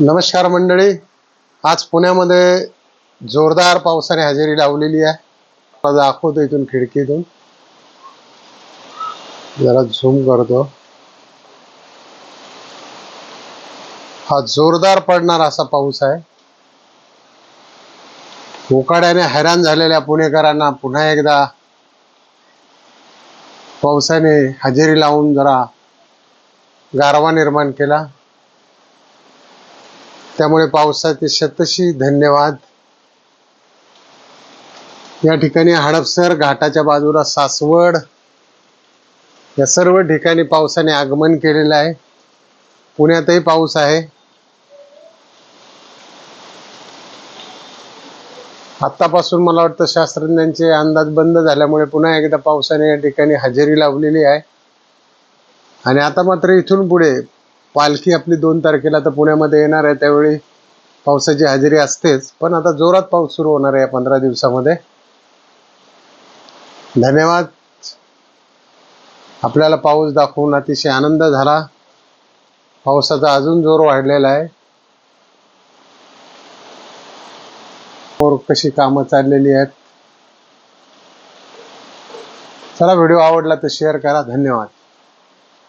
नमस्कार मंडळी. आज पुण्यामध्ये जोरदार पावसाने हजेरी लावलेली आहे. दाखवतो इथून खिडकीतून. जरा झूम करतो. हा जोरदार पडणार असा पाऊस आहे. उकाड्याने हैराण झालेल्या पुणेकरांना पुन्हा एकदा पावसाने हजेरी लावून जरा गारवा निर्माण केला. त्यामुळे पावसाचे शतशी धन्यवाद. या ठिकाणी हडपसर घाटाच्या बाजूला सासवड या सर्व ठिकाणी पावसाने आगमन केलेलं आहे. पुण्यातही पाऊस आहे. आतापासून मला वाटतं शास्त्रज्ञांचे अंदाज बंद झाल्यामुळे पुन्हा एकदा पावसाने या ठिकाणी हजेरी लावलेली आहे. आणि आता मात्र इथून पुढे पालखी आपली दोन तारखेला तर पुण्यामध्ये येणार आहे. त्यावेळी पावसाची हजेरी असतेच. पण आता जोरात पाऊस सुरू होणार आहे या पंधरा दिवसामध्ये. धन्यवाद. आपल्याला पाऊस दाखवून अतिशय आनंद झाला. पावसाचा अजून जोर वाढलेला आहे. कशी कामं चाललेली आहेत. चला व्हिडिओ आवडला तर शेअर करा. धन्यवाद.